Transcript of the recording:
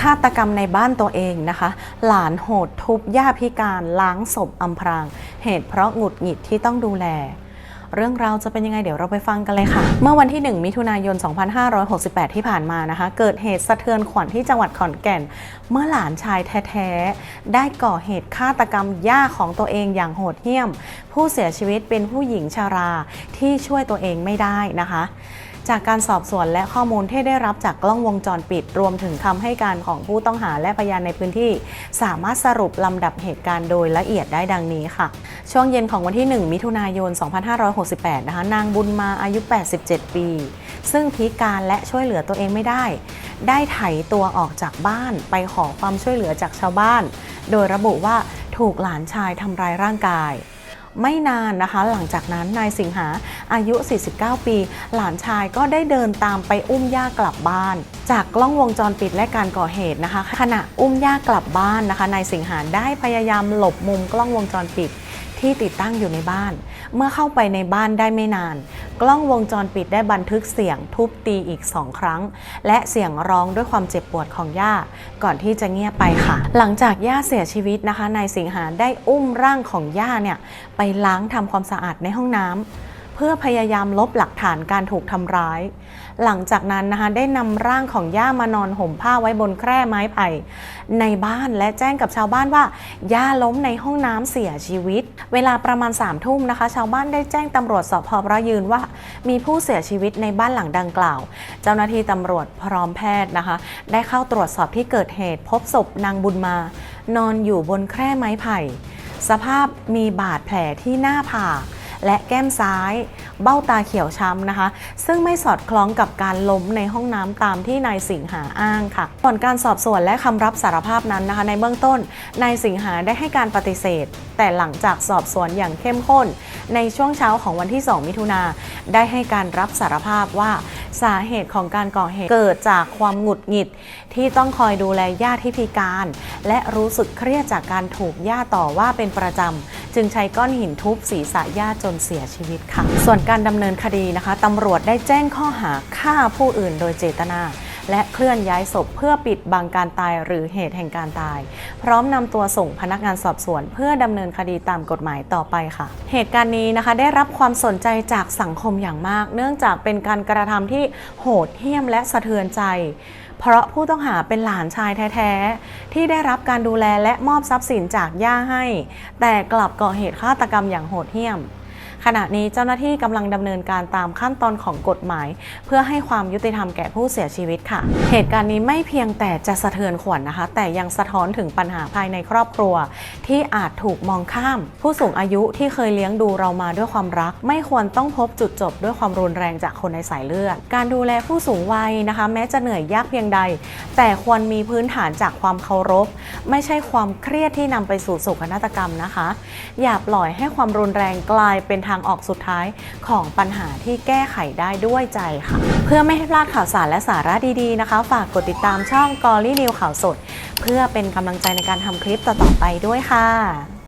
ฆาตกรรมในบ้านตัวเองนะคะ หลานโหดทุบย่าพิการล้างศพอำพราง เหตุเพราะหงุดหงิดที่ต้องดูแลเรื่องราวจะเป็นยังไงเดี๋ยวเราไปฟังกันเลยค่ะ เมื่อวันที่ 1 มิถุนายน 2568 ที่ผ่านมานะคะ เกิดเหตุสะเทือนขวัญที่จังหวัดขอนแก่น เมื่อหลานชายแท้ๆ ได้ก่อเหตุฆาตกรรมย่าของตัวเองอย่างโหดเหี้ยม ผู้เสียชีวิตเป็นผู้หญิงชาราที่ช่วยตัวเองไม่ได้นะคะ จากการสอบสวนและข้อมูลที่ได้รับจากกล้องวงจรปิด รวมถึงคำให้การของผู้ต้องหาและพยานในพื้นที่ สามารถสรุปลำดับเหตุการณ์โดยละเอียดได้ดังนี้ค่ะ ช่วงเย็นของวันที่ 1 มิถุนายน 2568 นะคะ นางบุญมาอายุ 87 ปี ซึ่งพิการและช่วยเหลือตัวเองไม่ได้ ได้ไถตัวออกจากบ้านไปขอความช่วยเหลือจากชาวบ้าน โดยระบุว่าถูกหลานชายทำร้ายร่างกาย ไม่นานนะคะ หลังจากนั้นนายสิงหาอายุ 49 ปี หลานชายก็ได้เดินตามไปอุ้มย่ากลับบ้าน จากกล้องวงจรปิดและการก่อเหตุนะคะ ขณะอุ้มย่ากลับบ้านนะคะนายสิงหาได้พยายามหลบมุมกล้องวงจรปิดที่ติดตั้งอยู่ในบ้าน เมื่อเข้าไปในบ้านได้ไม่นาน กล้องวงจรปิดได้บันทึกเสียงทุบตีอีกสองครั้ง และเสียงร้องด้วยความเจ็บปวดของย่า ก่อนที่จะเงียบไปค่ะ หลังจากย่าเสียชีวิตนะคะนายสิงหาได้อุ้มร่างของย่าเนี่ยไปล้างทำความสะอาดในห้องน้ำ พื่อพยายามลบหลักฐานการถูกทำร้าย หลังจากนั้นนะคะได้นำร่างของย่ามานอนห่มผ้าไว้บนแคร่ไม้ไผ่ในบ้านและแจ้งกับชาวบ้านว่าย่าล้มในห้องน้ำเสียชีวิต เวลาประมาณ3ามทุ่มนะคะ ชาวบ้านได้แจ้งตำรวจสพพระยืนว่า มีผู้เสียชีวิตในบ้านหลังดังกล่าว เจ้าหน้าที่ตำรวจพร้อมแพทย์นะคะ ได้เข้าตรวจสอบที่เกิดเหตุ พบศพนางบุญมา นอนอยู่บนแคร่ไม้ไผ่ สภาพมีบาดแผลที่หน้าผาก และแก้มซ้าย เบ้าตาเขียวช้ำนะคะ ซึ่งไม่สอดคล้องกับการล้มในห้องน้ำตามที่นายสิงหาอ้างค่ะผลการสอบสวนและคำรับสารภาพนั้นนะคะ ในเบื้องต้นนายสิงหาได้ให้การปฏิเสธ แต่หลังจากสอบสวนอย่างเข้มข้น ในช่วงเช้าของวันที่ 2 มิถุนาได้ให้การรับสารภาพว่าสาเหตุของการก่อเหตุเกิดจากความหงุดหงิด ที่ต้องคอยดูแลญาติที่พิการ และรู้สึกเครียดจากการถูกญาติต่อว่าเป็นประจำ จึงใช้ก้อนหินทุบศีรษะญาติจนเสียชีวิตค่ะ ส่วนการดำเนินคดีนะคะตำรวจได้แจ้งข้อหาฆ่าผู้อื่นโดยเจตนา และเคลื่อนย้ายศพเพื่อปิดบังการตายหรือเหตุแห่งการตาย พร้อมนำตัวส่งพนักงานสอบสวน เพื่อดำเนินคดีตามกฎหมายต่อไปค่ะ เหตุการณ์นี้นะคะได้รับความสนใจจากสังคมอย่างมาก เนื่องจากเป็นการกระทำที่โหดเหี้ยมและสะเทือนใจเพราะผู้ต้องหาเป็นหลานชายแท้ ๆ ที่ได้รับการดูแลและมอบทรัพย์สินจากย่าให้ แต่กลับก่อเหตุฆาตกรรมอย่างโหดเหี้ยม ขณะนี้เจ้าหน้าที่กำลังดำเนินการตามขั้นตอนของกฎหมาย เพื่อให้ความยุติธรรมแก่ผู้เสียชีวิตค่ะ เหตุการณ์นี้ไม่เพียงแต่จะสะเทือนขวัญนะคะ แต่ยังสะท้อนถึงปัญหาภายในครอบครัว ที่อาจถูกมองข้าม ผู้สูงอายุที่เคยเลี้ยงดูเรามาด้วยความรัก ไม่ควรต้องพบจุดจบด้วยความรุนแรงจากคนในสายเลือด การดูแลผู้สูงวัยนะคะ แม้จะเหนื่อยยากเพียงใด แต่ควรมีพื้นฐานจากความเคารพ ไม่ใช่ความเครียดที่นำไปสู่โศกนาฏกรรมนะคะ อย่าปล่อยให้ความรุนแรงกลายเป็นทางออกสุดท้ายของปัญหาที่แก้ไขได้ด้วยใจค่ะ เพื่อไม่ให้พลาดข่าวสารและสาระดีๆนะคะ ฝากกดติดตามช่องกอรี่นิวข่าวสด เพื่อเป็นกำลังใจในการทำคลิปต่อๆไปด้วยค่ะ